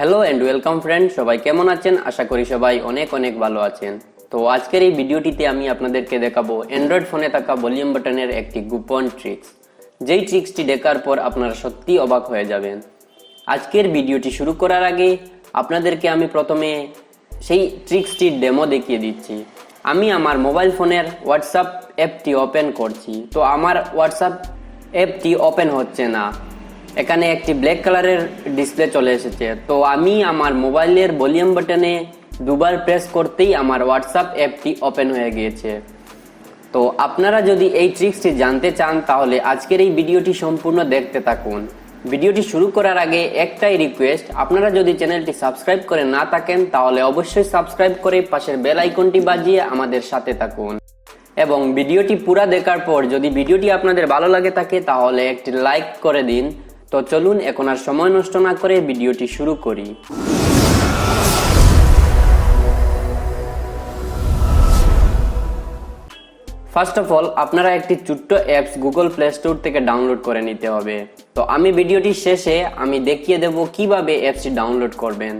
Hello and welcome friend সবাই কেমন আছেন? আশা করি সবাই অনেক অনেক ভালো আছেন। তো আজকের এই ভিডিওটিতে আমি আপনাদেরকে দেখাবো অ্যান্ড্রয়েড ফোনে থাকা ভলিউম বাটনের একটি গোপন ট্রিক্স যেই ট্রিক্সটি দেখার পর আপনারা সত্যি অবাক হয়ে যাবেন। আজকের ভিডিওটি শুরু করার আগে আপনাদেরকে আমি প্রথমে সেই ট্রিক্সটির ডেমো দেখিয়ে দিচ্ছি। আমি আমার মোবাইল ফোনের হোয়াটসঅ্যাপ অ্যাপটি ওপেন করছি। তো আমার হোয়াটসঅ্যাপ অ্যাপটি ওপেন হচ্ছে না। এখানে একটি ব্ল্যাক কালারের ডিসপ্লে চলে এসেছে। তো আমি আমার মোবাইলের ভলিউম বাটনে দুবার প্রেস করতেই আমার হোয়াটসঅ্যাপ অ্যাপটি ওপেন হয়ে গিয়েছে। তো আপনারা যদি এই ট্রিক্সটি জানতে চান, তাহলে আজকের এই ভিডিওটি সম্পূর্ণ দেখতে থাকুন। ভিডিওটি শুরু করার আগে একটাই রিকোয়েস্ট আপনারা যদি চ্যানেলটি সাবস্ক্রাইব করে না থাকেন, তাহলে অবশ্যই সাবস্ক্রাইব করে পাশের বেল আইকনটি বাজিয়ে আমাদের সাথে থাকুন। এবং ভিডিওটি পুরা দেখার পর যদি ভিডিওটি আপনাদের ভালো লাগে থাকে, তাহলে একটি লাইক করে দিন। তো চলুন এখন আর সময় নষ্ট না করে ভিডিওটি শুরু করি। ফার্স্ট অফ অল আপনারা একটি ছোট্ট অ্যাপস গুগল প্লে স্টোর থেকে ডাউনলোড করে নিতে হবে। তো আমি ভিডিওটি শেষে আমি দেখিয়ে দেব কীভাবে অ্যাপসটি ডাউনলোড করবেন।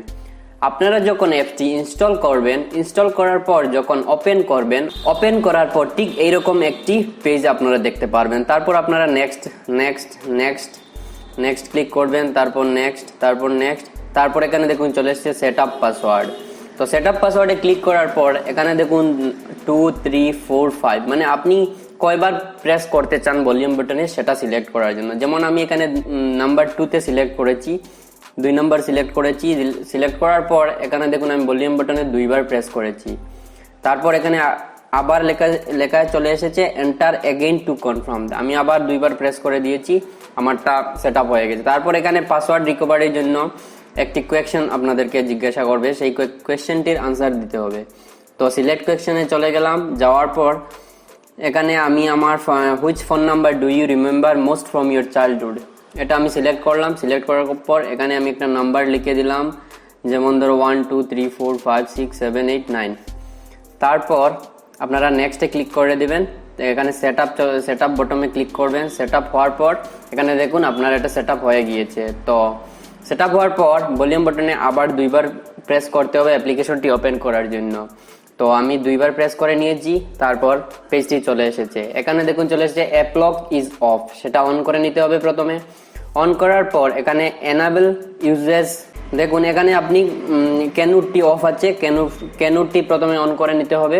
আপনারা যখন অ্যাপটি ইনস্টল করবেন ইনস্টল করার পর যখন ওপেন করবেন ওপেন করার পর ঠিক এইরকম একটি পেজ আপনারা দেখতে পারবেন। তারপর আপনারা next next next next click করবেন, তারপর নেক্সট তারপর নেক্সট তারপর এখানে দেখুন চলে এসছে সেট আপ পাসওয়ার্ড তো সেট আপ পাসওয়ার্ডে ক্লিক করার পর এখানে দেখুন টু থ্রি ফোর ফাইভ মানে আপনি কয়বার প্রেস করতে চান ভলিউম বাটনে সেটা সিলেক্ট করার জন্য। যেমন আমি এখানে নাম্বার টুতে সিলেক্ট করেছি, দুই নাম্বার সিলেক্ট করেছি সিলেক্ট করার পর এখানে দেখুন আমি ভলিউম বাটনে দুইবার প্রেস করেছি। তারপর এখানে আবার লেখা, লেখায় চলে এসেছে এন্টার এগেইন টু কনফার্ম আমি আবার দুইবার প্রেস করে দিয়েছি, আমারটা সেট আপ হয়ে গেছে। তারপর এখানে পাসওয়ার্ড রিকভারির জন্য একটি কোয়েকশন আপনাদেরকে জিজ্ঞাসা করবে, সেই কোয়েশ্চেনটির আনসার দিতে হবে। তো সিলেক্ট কোয়েকশনে চলে গেলাম, যাওয়ার পর এখানে আমি আমার which phone number do you remember most from your childhood এটা আমি সিলেক্ট করলাম সিলেক্ট করার পর এখানে আমি একটা নাম্বার লিখে দিলাম, যেমন ধরো one two three four five six seven eight nine তারপর আপনারা নেক্সটে ক্লিক করে দিবেন। এখানে সেট আপ সেট আপ বটমে ক্লিক করবেন। সেট আপ হওয়ার পর, এখানে দেখুন আপনার এটা সেট আপ হয়ে গিয়েছে। তো সেট আপ হওয়ার পর ভলিউম বটনে আবার দুইবার প্রেস করতে হবে অ্যাপ্লিকেশনটি ওপেন করার জন্য। তো, আমি দুইবার প্রেস করে নিয়েছি, তারপর পেজটি চলে এসেছে। এখানে দেখুন চলে এসেছে অ্যাপলক ইজ অফ সেটা অন করে নিতে হবে প্রথমে। অন করার পর, এখানে এনাবেল ইউজেস দেখুন এখানে আপনি ক্যানুটটি অফ আছে। ক্যানু ক্যানুটটি প্রথমে অন করে নিতে হবে।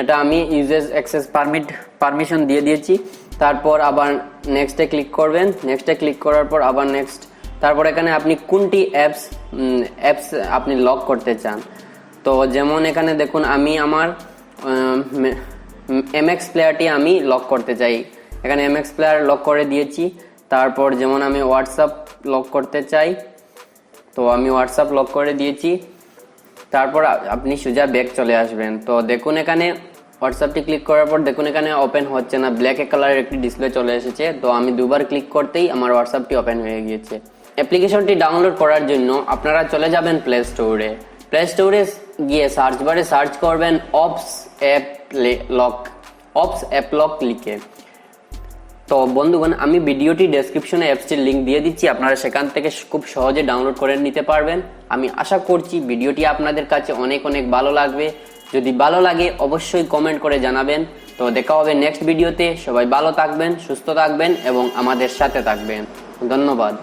এটা আমি ইউজেস অ্যাক্সেস পারমিট পারমিশন দিয়ে দিয়েছি। তারপর আবার নেক্সটে ক্লিক করবেন। নেক্সটে ক্লিক করার পর আবার নেক্সট তারপর এখানে আপনি কোনটি অ্যাপস অ্যাপস আপনি লক করতে চান। তো যেমন এখানে দেখুন, আমি আমার এমএক্স প্লেয়ারটি আমি লক করতে চাই। এখানে এমএক্স প্লেয়ার লক করে দিয়েছি। তারপর যেমন আমি হোয়াটসঅ্যাপ লক করতে চাই, তো আমি হোয়াটসঅ্যাপ লক করে দিয়েছি। তারপর আপনি সোজা ব্যাক চলে আসবেন। তো দেখুন এখানে হোয়াটসঅ্যাপটি ক্লিক করার পর দেখুন এখানে ওপেন হচ্ছে না ব্ল্যাক কালারের একটি ডিসপ্লে চলে এসেছে। তো আমি দুবার ক্লিক করতেই আমার হোয়াটসঅ্যাপটি ওপেন হয়ে গিয়েছে। অ্যাপ্লিকেশনটি ডাউনলোড করার জন্য আপনারা চলে যাবেন প্লে স্টোরে প্লে স্টোরে গিয়ে সার্চ বারে সার্চ করবেন ops app lock ops app lock লিখে। তো বন্ধুগণ, আমি ভিডিওটি ডেসক্রিপশনে অ্যাপসটির লিঙ্ক দিয়ে দিচ্ছি। আপনারা সেখান থেকে খুব সহজে ডাউনলোড করে নিতে পারবেন। আমি আশা করছি ভিডিওটি আপনাদের কাছে অনেক অনেক ভালো লাগবে। যদি ভালো লাগে, অবশ্যই কমেন্ট করে জানাবেন। তো দেখা হবে নেক্সট ভিডিওতে সবাই ভালো থাকবেন, সুস্থ থাকবেন এবং আমাদের সাথে থাকবেন। ধন্যবাদ।